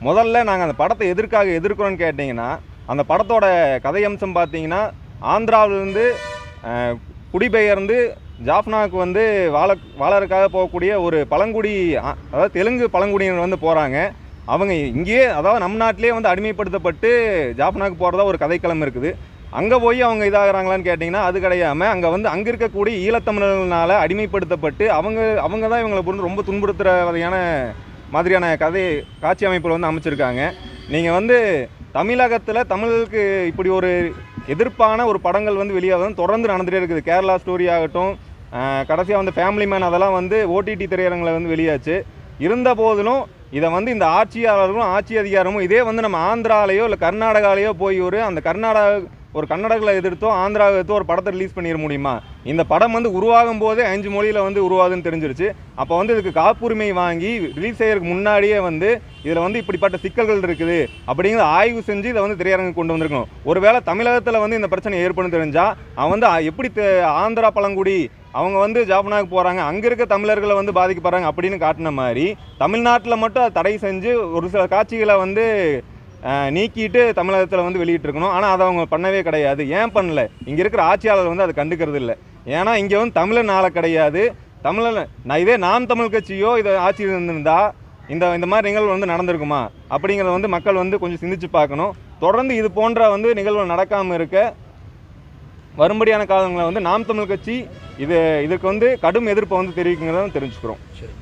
முதல்ல நாங்கள் அந்த படத்தை எதற்காக எதிர்க்கிறோன்னு கேட்டிங்கன்னா அந்த படத்தோட கதையம்சம் பார்த்தீங்கன்னா ஆந்திராவிலேருந்து குடிபெயர்ந்து ஜாஃப்னாவுக்கு வந்து வாழ வாழறதுக்காக போகக்கூடிய ஒரு பழங்குடி அதாவது தெலுங்கு பழங்குடியினர் வந்து போகிறாங்க அவங்க இங்கேயே அதாவது நம் நாட்டிலே வந்து அடிமைப்படுத்தப்பட்டு ஜாஃப்னாவுக்கு போகிறதா ஒரு கதைக்களம் இருக்குது. அங்கே போய் அவங்க இதாகிறாங்களான்னு கேட்டிங்கன்னா அது கிடையாமல் அங்கே வந்து அங்கே இருக்கக்கூடிய ஈழத்தமிழர்களால் அடிமைப்படுத்தப்பட்டு அவங்க அவங்க தான் இவங்களை ரொம்ப துன்புறுத்துகிற வகையான மாதிரியான கதை காட்சி அமைப்பில் வந்து அமைச்சிருக்காங்க. நீங்கள் வந்து தமிழகத்தில் தமிழுக்கு இப்படி ஒரு எதிர்ப்பான ஒரு படங்கள் வந்து வெளியாகும் தொடர்ந்து நடந்துகிட்டே இருக்குது. கேரளா ஸ்டோரி ஆகட்டும் கடைசியாக வந்து ஃபேமிலி மேன் அதெல்லாம் வந்து ஓடிடி திரையரங்கில் வந்து வெளியாச்சு. இருந்த போதிலும் இதை வந்து இந்த ஆட்சியாளர்களும் ஆட்சி அதிகாரமும் இதே வந்து நம்ம ஆந்திராலேயோ இல்லை கர்நாடகாலேயோ போய் ஒரு அந்த கர்நாடகா ஒரு கன்னடகளை எதிர்த்தோ ஆந்திராவை எதிர்த்தோ ஒரு படத்தை ரிலீஸ் பண்ணிட முடியுமா? இந்த படம் வந்து உருவாகும் போதே அஞ்சு மொழியில் வந்து உருவாகுதுன்னு தெரிஞ்சிருச்சு. அப்போ வந்து இதுக்கு காப்புரிமை வாங்கி ரிலீஸ் செய்யறதுக்கு முன்னாடியே வந்து இதில் வந்து இப்படிப்பட்ட சிக்கல்கள் இருக்குது அப்படிங்கிறத ஆய்வு செஞ்சு இதை வந்து திரையரங்கு கொண்டு வந்திருக்கணும். ஒருவேளை தமிழகத்தில் வந்து இந்த பிரச்சனை ஏற்படும் தெரிஞ்சால் அவன் வந்து எப்படி ஆந்திரா பழங்குடி அவங்க வந்து ஜாப்னாக்கு போகிறாங்க அங்கே இருக்க தமிழர்களை வந்து பாதிக்கப்படுறாங்க அப்படின்னு காட்டின மாதிரி தமிழ்நாட்டில் மட்டும் தடை செஞ்சு ஒரு சில காட்சிகளை வந்து நீக்கிட்டு தமிழகத்தில் வந்து வெளியிட்டிருக்கணும். ஆனால் அதை அவங்க பண்ணவே கிடையாது. ஏன் பண்ணல? இங்கே இருக்கிற ஆட்சியாளர் வந்து அதை கண்டுக்கிறது இல்லை. ஏன்னா இங்கே வந்து தமிழன் ஆளை கிடையாது. தமிழன் நான் இதே நாம் தமிழ் கட்சியோ இதை ஆட்சி இருந்திருந்தா இந்த இந்த மாதிரி நிகழ்வு வந்து நடந்திருக்குமா? அப்படிங்கிறத வந்து மக்கள் வந்து கொஞ்சம் சிந்திச்சு பார்க்கணும். தொடர்ந்து இது போன்ற வந்து நிகழ்வு நடக்காமல் இருக்க வரும்படியான காலங்களில் வந்து நாம் தமிழ் கட்சி இது இதுக்கு வந்து கடும் எதிர்ப்பை வந்து தெரிவிக்குங்கிறத தெரிஞ்சுக்கிறோம். சரி.